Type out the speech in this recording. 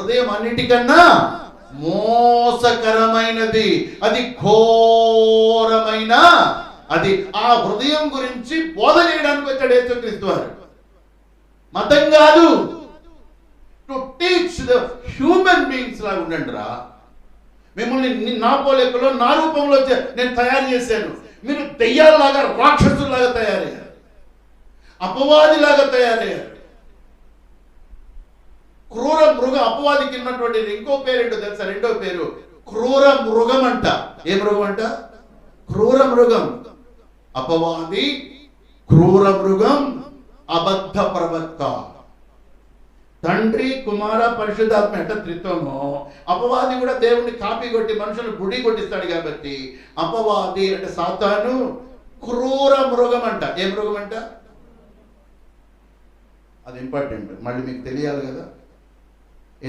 హృదయం అన్నిటికన్నా మోసకరమైనది. అది ఘోరమైన అది ఆ హృదయం గురించి బోధ చేయడానికి వచ్చాడు యేసుక్రీస్తు వారు. మతం కాదు. To teach the human beings లాగా ఉండండి రా మిమ్మల్ని నా పోలేకలో నా రూపంలో నేను తయారు చేశాను. మీరు దెయ్యాలలాగా రాక్షసుల్లాగా తయారయ్యారు. అపవాదిలాగా తయారయ్యారు. క్రూర మృగ అపవాదికి ఉన్నటువంటి ఇంకో పేరు ఏంటో తెలుసా? రెండో పేరు క్రూర మృగం అంట. ఏ మృగం అంట? క్రూర మృగం. అపవాది క్రూర మృగం అబద్ధ ప్రవక్త. తండ్రి కుమార పరిశుద్ధాత్మ ఎట్ట త్రిత్వమో అపవాది కూడా దేవుడిని కాపీ కొట్టి మనుషులు గుడి కొట్టిస్తాడు కాబట్టి అపవాది అంటే సాతాను క్రూర మృగం అంట. ఏ మృగం అంట? అది ఇంపార్టెంట్. మళ్ళీ మీకు తెలియాలి కదా?